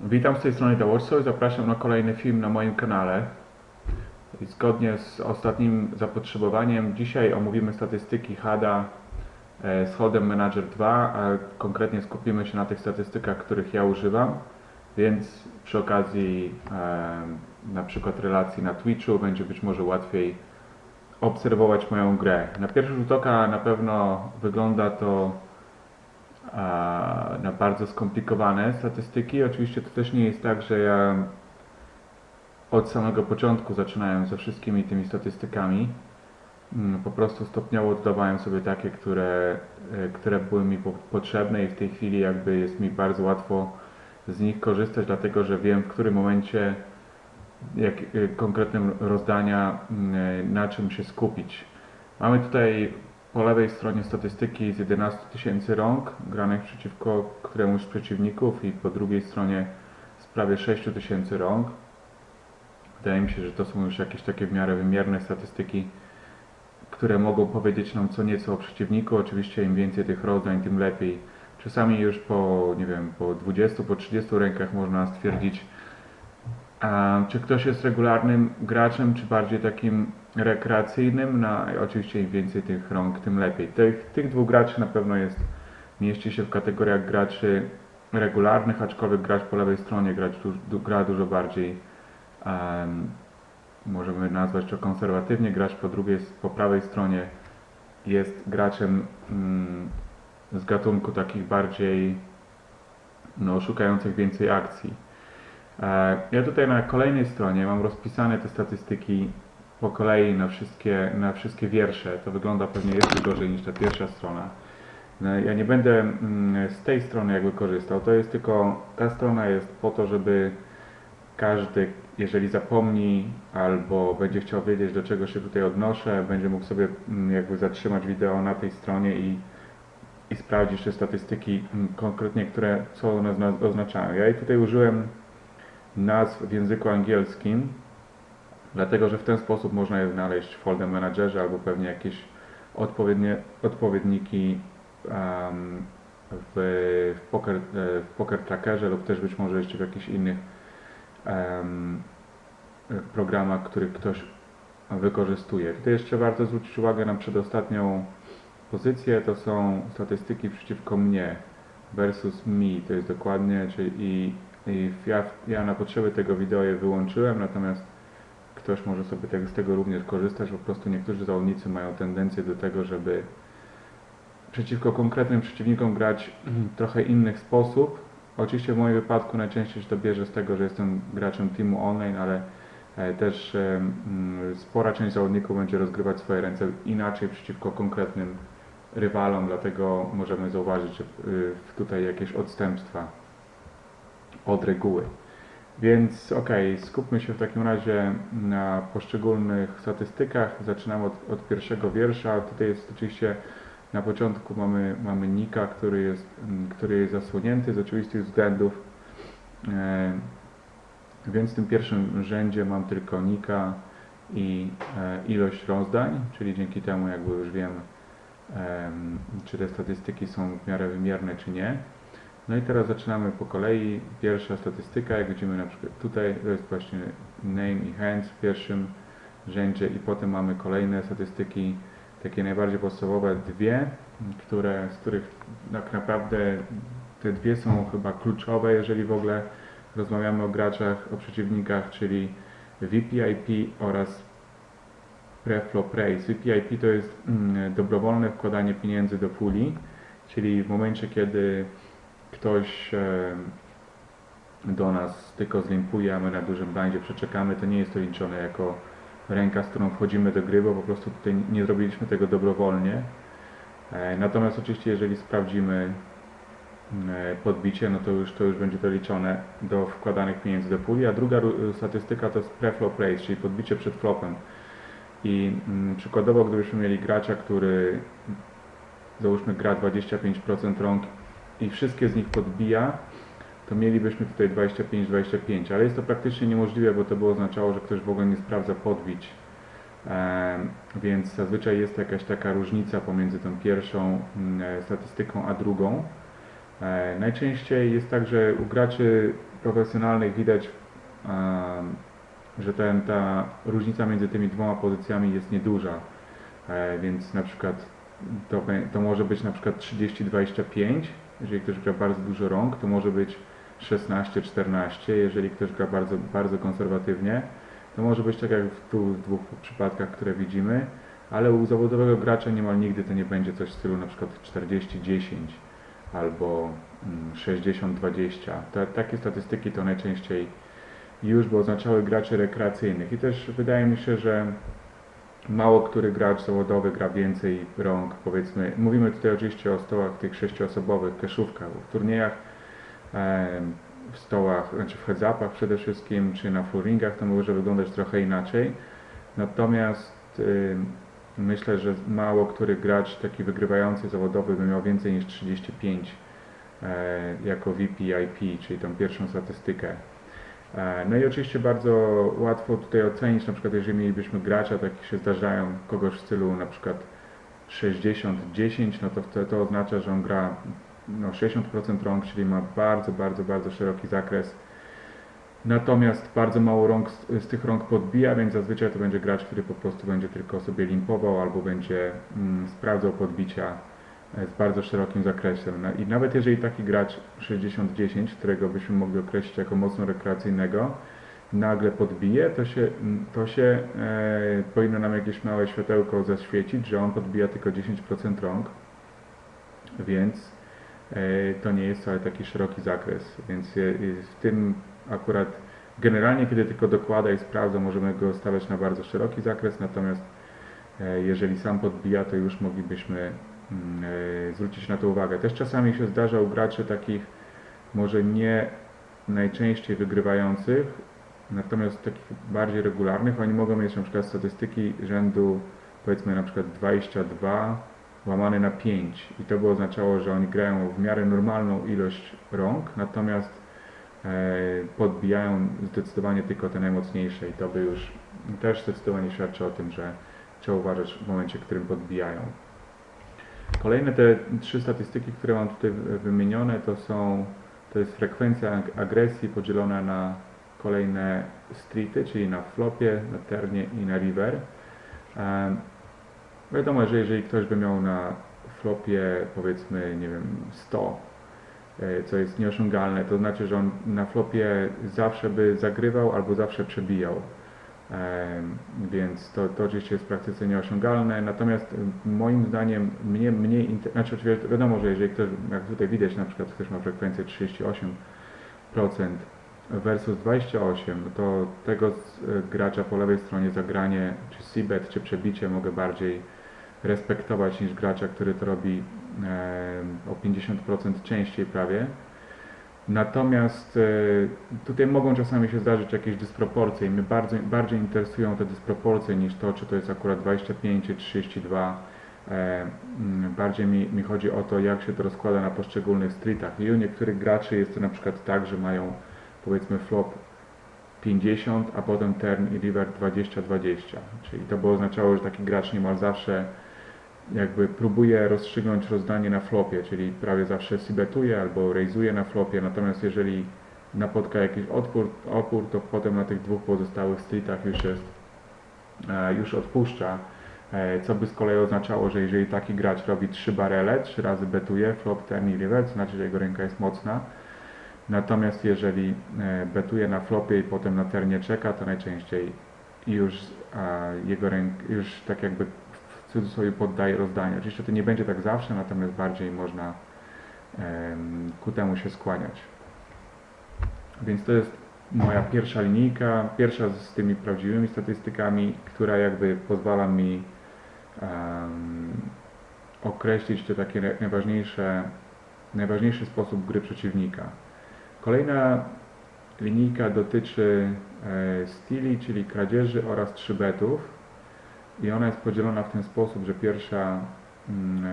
Witam z tej strony Warsaw i zapraszam na kolejny film na moim kanale. Zgodnie z ostatnim zapotrzebowaniem, dzisiaj omówimy statystyki HADA e, z Hodem Manager 2, a konkretnie skupimy się na tych statystykach, których ja używam, więc przy okazji e, na przykład relacji na Twitchu będzie być może łatwiej obserwować moją grę. Na pierwszy rzut oka na pewno wygląda to na bardzo skomplikowane statystyki. Oczywiście to też nie jest tak, że ja od samego początku zaczynałem ze wszystkimi tymi statystykami. Mm, Po prostu stopniowo dodawałem sobie takie, które, e, które były mi po- potrzebne i w tej chwili jakby jest mi bardzo łatwo z nich korzystać, dlatego że wiem w którym momencie jak, e, konkretnym rozdania mm, e, na czym się skupić. Mamy tutaj po lewej stronie statystyki z 11 tysięcy rąk granych przeciwko któremuś z przeciwników i po drugiej stronie z prawie 6 tysięcy rąk. Wydaje mi się, że to są już jakieś takie w miarę wymierne statystyki, które mogą powiedzieć nam co nieco o przeciwniku. Oczywiście im więcej tych rozdań, tym lepiej. Czasami już po, nie wiem, po 20, po 30 rękach można stwierdzić, czy ktoś jest regularnym graczem, czy bardziej takim rekreacyjnym? No, oczywiście im więcej tych rąk, tym lepiej. Tych, tych dwóch graczy na pewno jest, mieści się w kategoriach graczy regularnych, aczkolwiek gracz po lewej stronie grać du, gra dużo bardziej, em, możemy nazwać to konserwatywnie, gracz po drugiej, po prawej stronie jest graczem mm, z gatunku takich bardziej no, szukających więcej akcji. E, Ja tutaj na kolejnej stronie mam rozpisane te statystyki po kolei na wszystkie, na wszystkie wiersze. To wygląda pewnie jeszcze gorzej niż ta pierwsza strona. No, Ja nie będę mm, z tej strony jakby korzystał. To jest tylko, ta strona jest po to, żeby każdy, jeżeli zapomni albo będzie chciał wiedzieć, do czego się tutaj odnoszę, będzie mógł sobie mm, jakby zatrzymać wideo na tej stronie i, i sprawdzić te statystyki mm, konkretnie, które co one zna- oznaczają. Ja tutaj użyłem nazw w języku angielskim, dlatego że w ten sposób można je znaleźć w Folder Managerze albo pewnie jakieś odpowiednie, odpowiedniki em, w, w, poker, e, w Poker Trackerze lub też być może jeszcze w jakichś innych em, programach, których ktoś wykorzystuje. Tutaj jeszcze warto zwrócić uwagę na przedostatnią pozycję, to są statystyki przeciwko mnie versus me, to jest dokładnie, czyli i, i ja, ja na potrzeby tego wideo je wyłączyłem, natomiast ktoś może sobie tego, z tego również korzystać, po prostu niektórzy zawodnicy mają tendencję do tego, żeby przeciwko konkretnym przeciwnikom grać w trochę innych sposób. Oczywiście w moim wypadku najczęściej się to bierze z tego, że jestem graczem teamu online, ale e, też e, mm, spora część zawodników będzie rozgrywać swoje ręce inaczej przeciwko konkretnym rywalom, dlatego możemy zauważyć y, tutaj jakieś odstępstwa od reguły. Więc okej, skupmy się w takim razie na poszczególnych statystykach. Zaczynamy od, od pierwszego wiersza. Tutaj jest oczywiście na początku mamy, mamy Nika, który jest, mm, który jest zasłonięty z oczywistych względów. E, więc w tym pierwszym rzędzie mam tylko Nika i e, ilość rozdań, czyli dzięki temu jakby już wiem, em, czy te statystyki są w miarę wymierne, czy nie. No i teraz zaczynamy po kolei. Pierwsza statystyka, jak widzimy na przykład tutaj, to jest właśnie name i hands w pierwszym rzędzie i potem mamy kolejne statystyki, takie najbardziej podstawowe, dwie, które, z których tak naprawdę te dwie są chyba kluczowe, jeżeli w ogóle rozmawiamy o graczach, o przeciwnikach, czyli VPIP oraz Preflop Race. VPIP to jest mm, dobrowolne wkładanie pieniędzy do puli, czyli w momencie, kiedy ktoś e, do nas tylko zlimpuje, a my na dużym blindzie przeczekamy, to nie jest to liczone jako ręka, z którą wchodzimy do gry, bo po prostu tutaj nie zrobiliśmy tego dobrowolnie. E, Natomiast oczywiście, jeżeli sprawdzimy e, podbicie, no to już, to już będzie to liczone do wkładanych pieniędzy do puli, a druga ru- statystyka to jest preflop race, czyli podbicie przed flopem. I przykładowo, gdybyśmy mieli gracza, który załóżmy gra 25% rąk i wszystkie z nich podbija, to mielibyśmy tutaj 25-25, ale jest to praktycznie niemożliwe, bo to by oznaczało, że ktoś w ogóle nie sprawdza podbić. Więc zazwyczaj jest jakaś taka różnica pomiędzy tą pierwszą mm, e, statystyką a drugą. E, Najczęściej jest tak, że u graczy profesjonalnych widać, że ten, ta różnica między tymi dwoma pozycjami jest nieduża. E, więc na przykład to, to może być na przykład 30-25, jeżeli ktoś gra bardzo dużo rąk, to może być 16-14, jeżeli ktoś gra bardzo, bardzo konserwatywnie, to może być tak jak w tu w dwóch przypadkach, które widzimy, ale u zawodowego gracza niemal nigdy to nie będzie coś w stylu na przykład 40-10 albo mm, 60-20. Te, takie statystyki to najczęściej już by oznaczały graczy rekreacyjnych. I też wydaje mi się, że mało który gracz zawodowy gra więcej rąk, powiedzmy. Mówimy tutaj oczywiście o stołach tych sześcioosobowych, keszówkach, w turniejach, w stołach, znaczy w heads-upach przede wszystkim, czy na fullringach to może wyglądać trochę inaczej. Natomiast myślę, że mało który gracz taki wygrywający zawodowy by miał więcej niż 35 e, jako VPIP, czyli tą pierwszą statystykę. E, No i oczywiście bardzo łatwo tutaj ocenić, na przykład jeżeli mielibyśmy gracza, takich się zdarzają, kogoś w stylu na przykład 60-10, no to to oznacza, że on gra no, 60% rąk, czyli ma bardzo, bardzo, bardzo szeroki zakres. Natomiast bardzo mało rąk z, z tych rąk podbija, więc zazwyczaj to będzie gracz, który po prostu będzie tylko sobie limpował albo będzie mm, sprawdzał podbicia z bardzo szerokim zakresem. No I nawet jeżeli taki gracz 60-10, którego byśmy mogli określić jako mocno rekreacyjnego, nagle podbije, to się, to się e, powinno nam jakieś małe światełko zaświecić, że on podbija tylko 10% rąk, więc e, to nie jest wcale taki szeroki zakres. Więc w tym akurat generalnie, kiedy tylko dokłada i sprawdza, możemy go stawiać na bardzo szeroki zakres, natomiast e, jeżeli sam podbija, to już moglibyśmy zwrócić na to uwagę. Też czasami się zdarza u graczy takich może nie najczęściej wygrywających, natomiast takich bardziej regularnych, oni mogą mieć na przykład statystyki rzędu powiedzmy na przykład 22 łamane na 5 i to by oznaczało, że oni grają w miarę normalną ilość rąk, natomiast e, podbijają zdecydowanie tylko te najmocniejsze i to by już też zdecydowanie świadczy o tym, że trzeba uważać w momencie, w którym podbijają. Kolejne te trzy statystyki, które mam tutaj wy- wymienione, to są to jest frekwencja ag- agresji podzielona na kolejne streety, czyli na flopie, na ternie i na river. Em, Wiadomo, że jeżeli ktoś by miał na flopie powiedzmy, nie wiem, 100, e, co jest nieosiągalne, to znaczy, że on na flopie zawsze by zagrywał albo zawsze przebijał. Więc to, to oczywiście jest w praktyce nieosiągalne, natomiast moim zdaniem mnie mniej, znaczy oczywiście wiadomo, że jeżeli ktoś, jak tutaj widać na przykład ktoś ma frekwencję 38% versus 28, no to tego y, gracza po lewej stronie zagranie, czy c-bet, czy przebicie mogę bardziej respektować niż gracza, który to robi o 50% częściej prawie. Natomiast e, tutaj mogą czasami się zdarzyć jakieś dysproporcje i mnie bardzo, bardziej interesują te dysproporcje niż to, czy to jest akurat 25 czy 32. E, mm, Bardziej mi, mi chodzi o to, jak się to rozkłada na poszczególnych streetach. I u niektórych graczy jest to na przykład tak, że mają powiedzmy flop 50, a potem turn i river 20-20. Czyli to by oznaczało, że taki gracz niemal zawsze jakby próbuje rozstrzygnąć rozdanie na flopie, czyli prawie zawsze sibetuje albo rejzuje na flopie, natomiast jeżeli napotka jakiś odpór, opór, to potem na tych dwóch pozostałych streetach już jest, e, już odpuszcza, e, co by z kolei oznaczało, że jeżeli taki gracz robi trzy barele, trzy razy betuje, flop, turn i river, to znaczy, że jego ręka jest mocna, natomiast jeżeli e, betuje na flopie i potem na ternie czeka, to najczęściej już jego ręk, już tak jakby w cudzysłowie poddaje rozdanie. Oczywiście to nie będzie tak zawsze, natomiast bardziej można em, ku temu się skłaniać. Więc to jest moja pierwsza linijka, pierwsza z tymi prawdziwymi statystykami, która jakby pozwala mi em, określić te takie najważniejsze, najważniejszy sposób gry przeciwnika. Kolejna linijka dotyczy e, stili, czyli kradzieży oraz trzybetów. I ona jest podzielona w ten sposób, że pierwsza mm, e,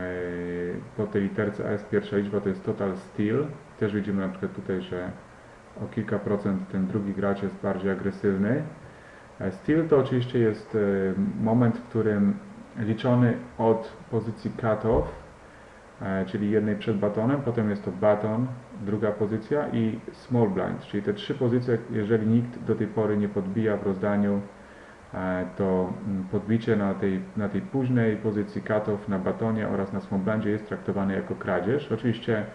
po tej literce S pierwsza liczba to jest total steal. Też widzimy na przykład tutaj, że o kilka procent ten drugi gracz jest bardziej agresywny. E, Steal to oczywiście jest e, moment, w którym liczony od pozycji cut-off, czyli jednej przed batonem, potem jest to baton druga pozycja i small blind, czyli te trzy pozycje, jeżeli nikt do tej pory nie podbija w rozdaniu, to mm, podbicie na tej, na tej późnej pozycji cut-off na batonie oraz na small blindzie jest traktowane jako kradzież. Oczywiście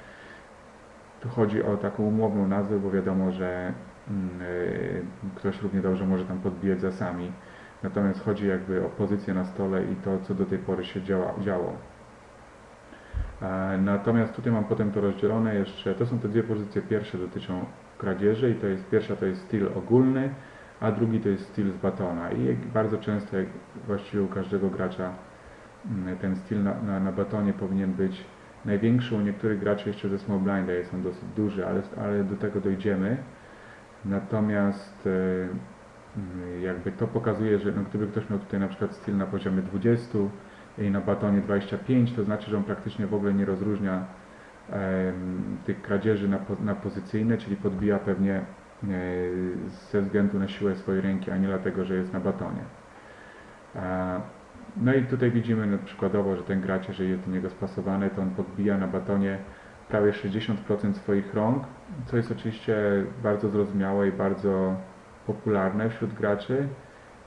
tu chodzi o taką umowną nazwę, bo wiadomo, że mm, e, ktoś równie dobrze może tam podbijać za sami. Natomiast chodzi jakby o pozycję na stole i to, co do tej pory się działa, działo. E, Natomiast tutaj mam potem to rozdzielone jeszcze, to są te dwie pozycje, pierwsze dotyczą kradzieży i to jest, pierwsza to jest styl ogólny, a drugi to jest styl z batona i bardzo często, jak właściwie u każdego gracza mm, ten styl na, na, na batonie powinien być największy, u niektórych graczy jeszcze ze small blinda jest on dosyć duży, ale, ale do tego dojdziemy. Natomiast e, mm, jakby to pokazuje, że no, gdyby ktoś miał tutaj na przykład styl na poziomie 20 i na batonie 25, to znaczy, że on praktycznie w ogóle nie rozróżnia tych kradzieży na, na pozycyjne, czyli podbija pewnie ze względu na siłę swojej ręki, a nie dlatego, że jest na batonie. E, No i tutaj widzimy no, przykładowo, że ten gracz, jeżeli jest do niego spasowany, to on podbija na batonie prawie 60% swoich rąk, co jest oczywiście bardzo zrozumiałe i bardzo popularne wśród graczy.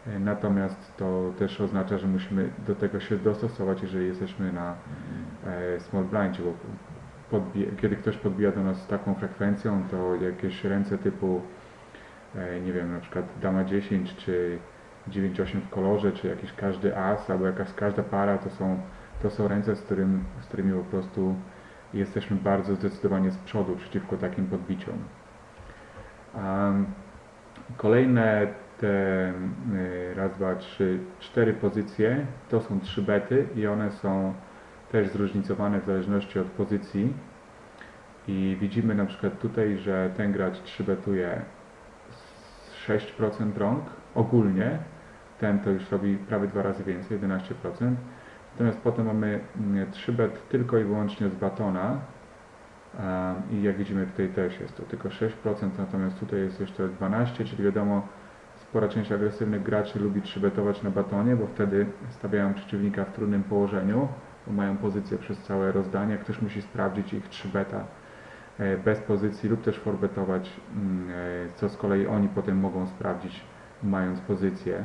E, Natomiast to też oznacza, że musimy do tego się dostosować, jeżeli jesteśmy na e, small blindzie, kiedy ktoś podbija do nas taką frekwencją, to jakieś ręce typu, e, nie wiem, na przykład dama 10 czy 9-8 w kolorze, czy jakiś każdy as, albo jakaś każda para, to są, to są ręce, z, którym, z którymi po prostu jesteśmy bardzo zdecydowanie z przodu przeciwko takim podbiciom. Um, Kolejne te y, raz, dwa, trzy, cztery pozycje to są trzy bety i one są też zróżnicowane w zależności od pozycji. I widzimy na przykład tutaj, że ten gracz 3 betuje z 6% rąk ogólnie, ten to już robi prawie dwa razy więcej, 11%. Natomiast potem mamy 3 bet tylko i wyłącznie z batona, Um, I jak widzimy tutaj też jest to tylko 6%, natomiast tutaj jest jeszcze 12%, czyli wiadomo, spora część agresywnych graczy lubi trzybetować na batonie, bo wtedy stawiają przeciwnika w trudnym położeniu, mają pozycję przez całe rozdanie. Ktoś musi sprawdzić ich 3 beta e, bez pozycji lub też forbetować, mm, e, co z kolei oni potem mogą sprawdzić mając pozycję.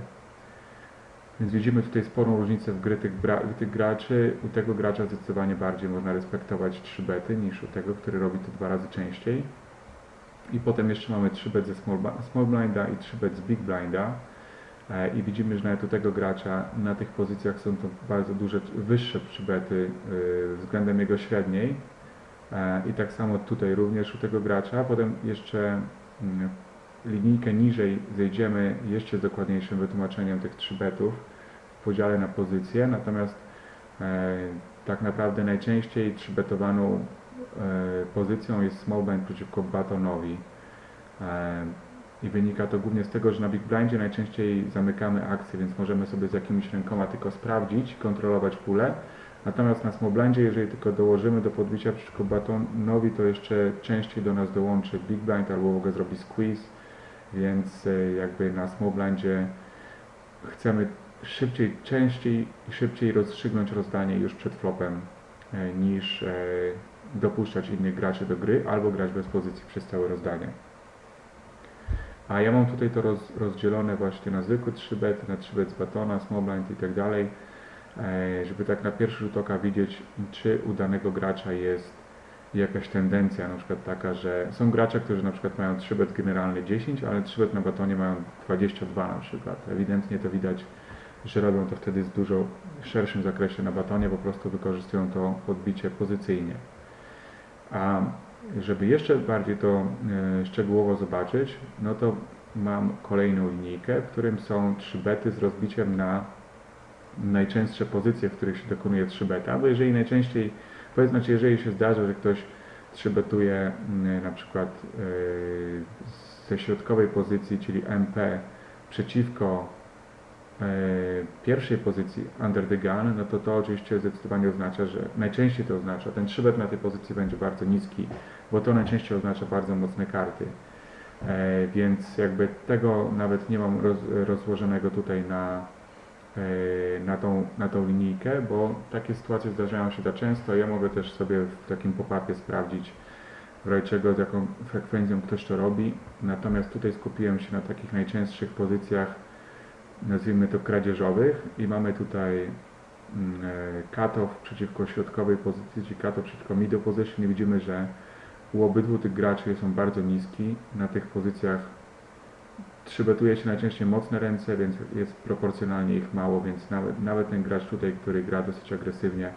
Więc widzimy tutaj sporą różnicę w gry tych, tych graczy. U tego gracza zdecydowanie bardziej można respektować 3 bety niż u tego, który robi to dwa razy częściej. I potem jeszcze mamy 3 bet ze small, small blinda i 3 bet z big blinda. E, I widzimy, że nawet u tego gracza na tych pozycjach są to bardzo duże, wyższe przybety y, względem jego średniej. E, I tak samo tutaj również u tego gracza. Potem jeszcze mm, linijkę niżej zejdziemy jeszcze z dokładniejszym wytłumaczeniem tych 3 betów w podziale na pozycje, natomiast e, tak naprawdę najczęściej 3 betowaną e, pozycją jest small blind przeciwko batonowi. I wynika to głównie z tego, że na big blindzie najczęściej zamykamy akcję, więc możemy sobie z jakimiś rękoma tylko sprawdzić, kontrolować pulę. Natomiast na small blindzie, jeżeli tylko dołożymy do podbicia przeciwko batonowi, to jeszcze częściej do nas dołączy big blind albo w ogóle zrobi squeeze, więc e, jakby na small blindzie chcemy szybciej, częściej i szybciej rozstrzygnąć rozdanie już przed flopem e, niż e, dopuszczać innych graczy do gry albo grać bez pozycji przez całe rozdanie. A ja mam tutaj to roz, rozdzielone właśnie na zwykły 3 bet, na 3 bet z batona, small blind i tak dalej, e, żeby tak na pierwszy rzut oka widzieć, czy u danego gracza jest jakaś tendencja, na przykład taka, że są gracze, którzy na przykład mają 3 bet generalny 10, ale 3 bet na batonie mają 22 na przykład. Ewidentnie to widać, że robią to wtedy w dużo szerszym zakresie na batonie, po prostu wykorzystują to podbicie pozycyjnie. A żeby jeszcze bardziej to e, szczegółowo zobaczyć, no to mam kolejną linijkę, w którym są 3 bety z rozbiciem na najczęstsze pozycje, w których się dokonuje 3 beta, bo jeżeli najczęściej, powiedz, znaczy jeżeli się zdarza, że ktoś 3 betuje mm, na przykład yy, ze środkowej pozycji, czyli MP przeciwko pierwszej pozycji under the gun, no to to oczywiście zdecydowanie oznacza, że najczęściej to oznacza, ten 3 bet na tej pozycji będzie bardzo niski, bo to najczęściej oznacza bardzo mocne karty. E, więc jakby tego nawet nie mam roz, rozłożonego tutaj na, e, na, tą, na tą linijkę, bo takie sytuacje zdarzają się za często. Ja mogę też sobie w takim pop-upie sprawdzić, w z jaką frekwencją ktoś to robi. Natomiast tutaj skupiłem się na takich najczęstszych pozycjach, nazwijmy to kradzieżowych i mamy tutaj mm, e, cut-off przeciwko środkowej pozycji, czyli cut-off przeciwko middle position i widzimy, że u obydwu tych graczy są bardzo niski. Na tych pozycjach trzybetuje się najczęściej mocne ręce, więc jest proporcjonalnie ich mało, więc nawet, nawet ten gracz tutaj, który gra dosyć agresywnie,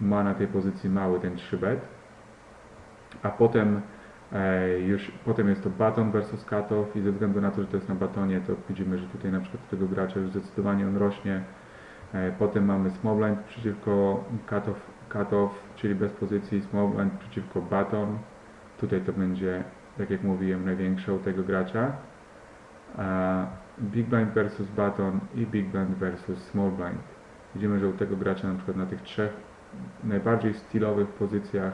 ma na tej pozycji mały ten trzybet. A potem e, już potem jest to baton versus cutoff i ze względu na to, że to jest na batonie, to widzimy, że tutaj na przykład tego gracza już zdecydowanie on rośnie. E, potem mamy small blind przeciwko cutoff, cutoff, czyli bez pozycji, small blind przeciwko baton. Tutaj to będzie, tak jak mówiłem, największe u tego gracza. Big blind versus button i big blind versus small blind. Widzimy, że u tego gracza na przykład na tych trzech najbardziej stylowych pozycjach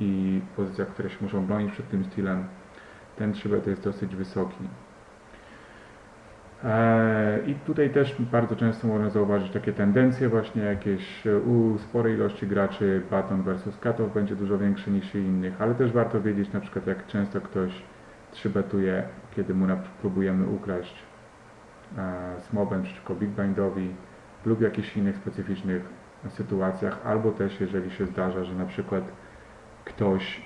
i pozycjach, które się muszą bronić przed tym stylem, ten trzybet jest dosyć wysoki. Eee, I tutaj też bardzo często można zauważyć takie tendencje właśnie jakieś e, u sporej ilości graczy button versus cutoff będzie dużo większy niż innych, ale też warto wiedzieć na przykład jak często ktoś trzybetuje, kiedy mu próbujemy ukraść e, blind przeciwko big blindowi lub jakichś innych specyficznych sytuacjach, albo też jeżeli się zdarza, że na przykład ktoś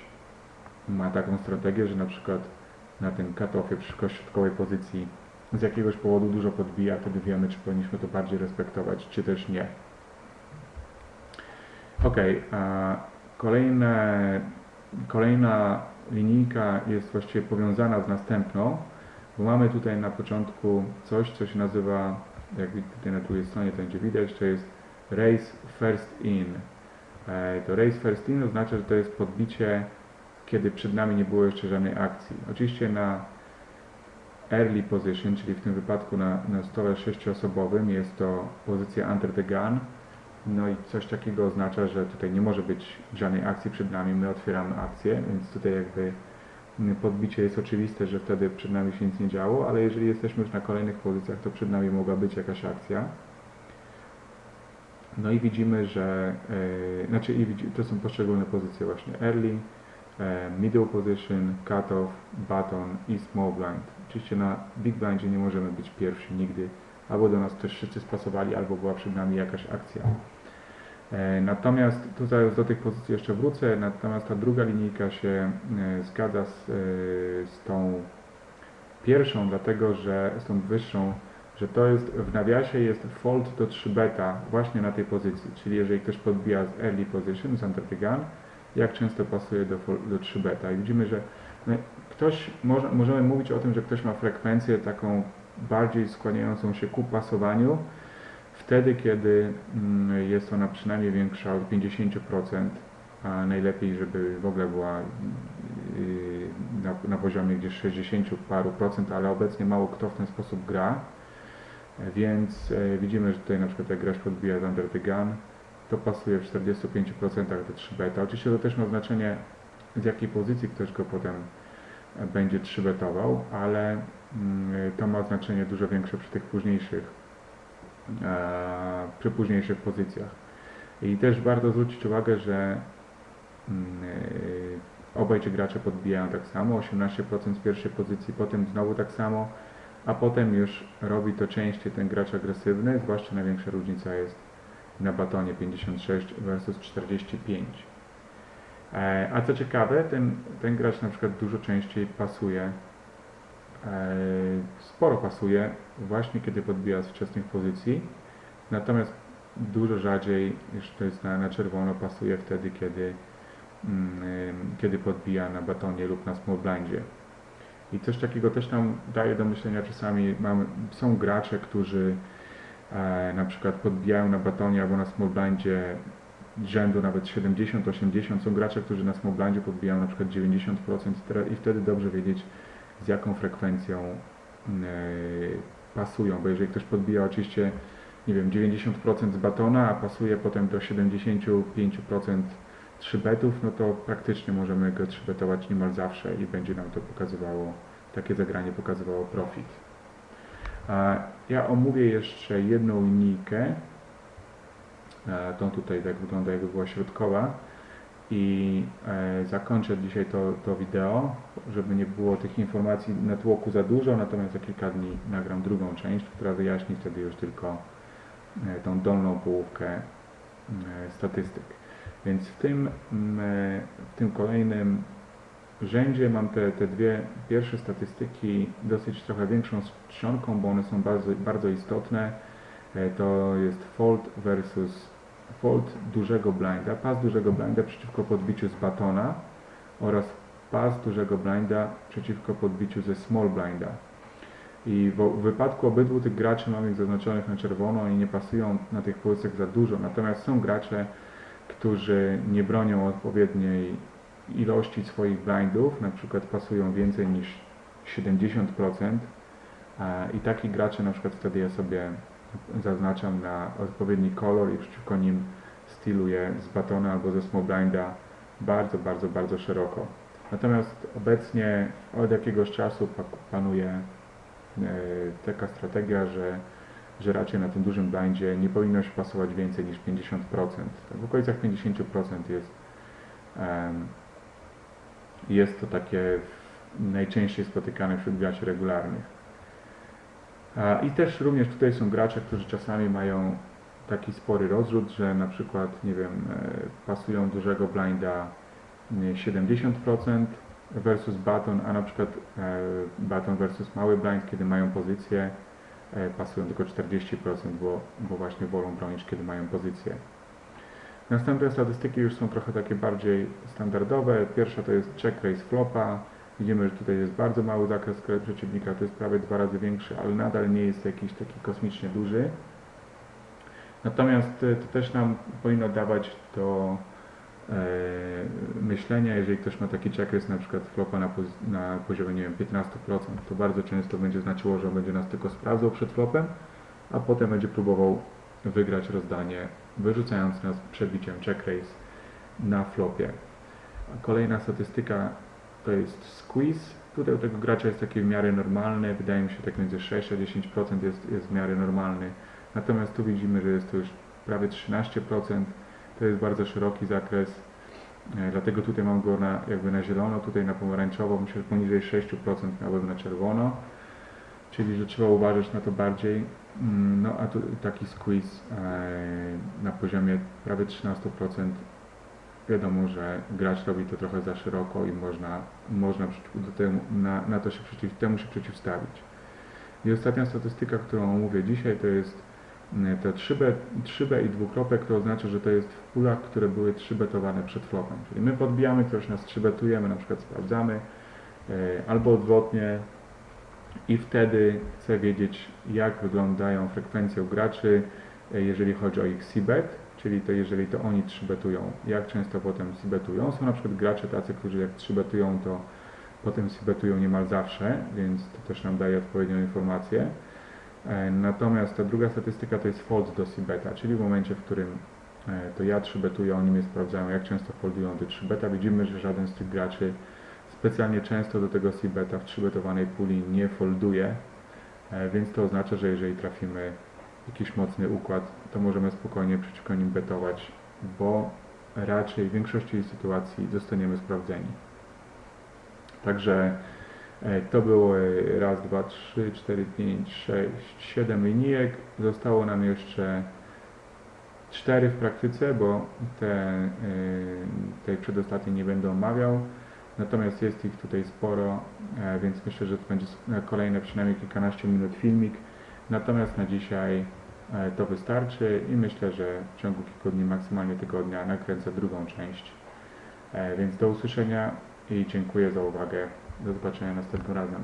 ma taką strategię, że na przykład na tym cut-offie przy środkowej pozycji z jakiegoś powodu dużo podbija, wtedy wiemy, czy powinniśmy to bardziej respektować, czy też nie. Ok, kolejne, kolejna linijka jest właściwie powiązana z następną, bo mamy tutaj na początku coś, co się nazywa, jak tutaj na drugiej stronie to będzie widać, to jest race first in. E, to race first in oznacza, że to jest podbicie, kiedy przed nami nie było jeszcze żadnej akcji. Oczywiście na early position, czyli w tym wypadku na, na stole sześcioosobowym jest to pozycja under the gun. No i coś takiego oznacza, że tutaj nie może być żadnej akcji przed nami, my otwieramy akcję, więc tutaj jakby podbicie jest oczywiste, że wtedy przed nami się nic nie działo, ale jeżeli jesteśmy już na kolejnych pozycjach, to przed nami mogła być jakaś akcja. No i widzimy, że yy, znaczy i widzi, to są poszczególne pozycje właśnie early, middle position, cutoff, button i small blind. Oczywiście na big blindzie nie możemy być pierwsi nigdy, albo do nas też wszyscy spasowali, albo była przed nami jakaś akcja. E, natomiast tu zaraz do tych pozycji jeszcze wrócę, natomiast ta druga linijka się zgadza z, z tą pierwszą, dlatego że z tą wyższą że to jest w nawiasie jest fold do 3 beta właśnie na tej pozycji, czyli jeżeli ktoś podbija z early position, z under the gun, jak często pasuje do, do 3 beta. I widzimy, że no, ktoś, może, możemy mówić o tym, że ktoś ma frekwencję taką bardziej skłaniającą się ku pasowaniu, wtedy kiedy mm, jest ona przynajmniej większa od 50%, a najlepiej, żeby w ogóle była yy, na, na poziomie gdzieś 60 paru procent, ale obecnie mało kto w ten sposób gra. Więc e, widzimy, że tutaj na przykład jak gracz podbija z Under the Gun, to pasuje w 45% do 3 beta. Oczywiście to też ma znaczenie z jakiej pozycji ktoś go potem e, będzie 3 betował, ale mm, to ma znaczenie dużo większe przy tych późniejszych, e, przy późniejszych pozycjach. I też warto zwrócić uwagę, że mm, obaj ci gracze podbijają tak samo, 18% z pierwszej pozycji, potem znowu tak samo, a potem już robi to częściej ten gracz agresywny, zwłaszcza największa różnica jest na batonie 56 versus 45. E, a co ciekawe, ten, ten gracz na przykład dużo częściej pasuje, e, sporo pasuje właśnie kiedy podbija z wczesnych pozycji, natomiast dużo rzadziej, już to jest na, na czerwono, pasuje wtedy, kiedy, mm, kiedy podbija na batonie lub na small blindzie. I coś takiego też nam daje do myślenia czasami. Mamy, są gracze, którzy e, na przykład podbijają na batonie albo na small blindzie rzędu nawet 70-80. Są gracze, którzy na small blindzie podbijają na przykład 90% i wtedy dobrze wiedzieć z jaką frekwencją e, pasują, bo jeżeli ktoś podbija oczywiście nie wiem, 90% z batona, a pasuje potem do 75% 3 betów, no to praktycznie możemy go 3 betować niemal zawsze i będzie nam to pokazywało, takie zagranie pokazywało profit. Ja omówię jeszcze jedną linijkę, tą tutaj tak wygląda jakby była środkowa i e, zakończę dzisiaj to, to wideo, żeby nie było tych informacji na tłoku za dużo, natomiast za kilka dni nagram drugą część, która wyjaśni wtedy już tylko e, tą dolną połówkę e, statystyk. Więc w tym, e, w tym kolejnym rzędzie mam te, te dwie pierwsze statystyki dosyć trochę większą czcionką, bo one są bardzo, bardzo istotne. E, To jest fold versus fold dużego blinda, pas dużego blinda przeciwko podbiciu z batona oraz pas dużego blinda przeciwko podbiciu ze small blinda. I w, wypadku obydwu tych graczy mamy ich zaznaczonych na czerwono i nie pasują na tych pozycjach za dużo, natomiast są gracze, którzy nie bronią odpowiedniej ilości swoich blindów, na przykład pasują więcej niż 70% a, i takich graczy na przykład wtedy ja sobie zaznaczam na odpowiedni kolor i przeciwko nim styluję z batona albo ze small blinda bardzo, bardzo, bardzo szeroko. Natomiast obecnie od jakiegoś czasu pa- panuje e, taka strategia, że, że raczej na tym dużym blindzie nie powinno się pasować więcej niż 50%. Tak w okolicach 50% jest, jest to takie najczęściej spotykane wśród graczy regularnych. I też również tutaj są gracze, którzy czasami mają taki spory rozrzut, że na przykład, nie wiem, e, pasują dużego blinda nie, 70% versus baton, a na przykład e, baton versus mały blind, kiedy mają pozycję, e, pasują tylko 40%, bo, bo właśnie wolą bronić, kiedy mają pozycję. Następne statystyki już są trochę takie bardziej standardowe. Pierwsza to jest check raise flopa. Widzimy, że tutaj jest bardzo mały zakres przeciwnika, to jest prawie dwa razy większy, ale nadal nie jest jakiś taki kosmicznie duży. Natomiast e, to też nam powinno dawać do e, myślenia, jeżeli ktoś ma taki checkers na przykład flopa na, na poziomie nie wiem, 15%, to bardzo często będzie znaczyło, że on będzie nas tylko sprawdzał przed flopem, a potem będzie próbował wygrać rozdanie, wyrzucając nas przebiciem check raise na flopie. Kolejna statystyka to jest squeeze. Tutaj u tego gracza jest taki w miarę normalny, wydaje mi się tak między 6 a 10% jest, jest w miarę normalny. Natomiast tu widzimy, że jest to już prawie 13%. To jest bardzo szeroki zakres, e, dlatego tutaj mam go na, jakby na zielono, tutaj na pomarańczowo, myślę, że poniżej 6% miałbym na czerwono, czyli że trzeba uważać na to bardziej. Mm, No a tu taki squeeze e, na poziomie prawie 13%, wiadomo, że gracz robi to trochę za szeroko i można, można do temu, na, na to się przeciw, temu się przeciwstawić. I ostatnia statystyka, którą omówię dzisiaj, to jest mm, te 3B, 3B i dwukropek, to oznacza, że to jest w pulach, które były 3betowane przed flopem. Czyli my podbijamy, ktoś nas 3betujemy, na przykład sprawdzamy, e, albo odwrotnie i wtedy chcę wiedzieć, jak wyglądają frekwencje u graczy, e, jeżeli chodzi o ich C-bet, czyli to jeżeli to oni 3betują, jak często potem C-betują. Są na przykład gracze tacy, którzy jak 3betują, to potem C-betują niemal zawsze, więc to też nam daje odpowiednią informację. E, Natomiast ta druga statystyka to jest fold do C-beta, czyli w momencie, w którym e, to ja 3betuję, oni mnie sprawdzają, jak często foldują do 3beta. Widzimy, że żaden z tych graczy specjalnie często do tego C-beta w 3betowanej puli nie folduje, e, więc to oznacza, że jeżeli trafimy jakiś mocny układ, to możemy spokojnie przeciwko nim betować, bo raczej w większości sytuacji zostaniemy sprawdzeni. Także e, to było e, raz, dwa, trzy, cztery, pięć, sześć, siedem linijek. Zostało nam jeszcze cztery w praktyce, bo te, tej przedostatniej nie będę omawiał. Natomiast jest ich tutaj sporo, e, więc myślę, że to będzie s- kolejne przynajmniej kilkanaście minut filmik. Natomiast na dzisiaj e, to wystarczy i myślę, że w ciągu kilku dni, maksymalnie tygodnia nakręcę drugą część. E, Więc do usłyszenia i dziękuję za uwagę. Do zobaczenia następnym razem.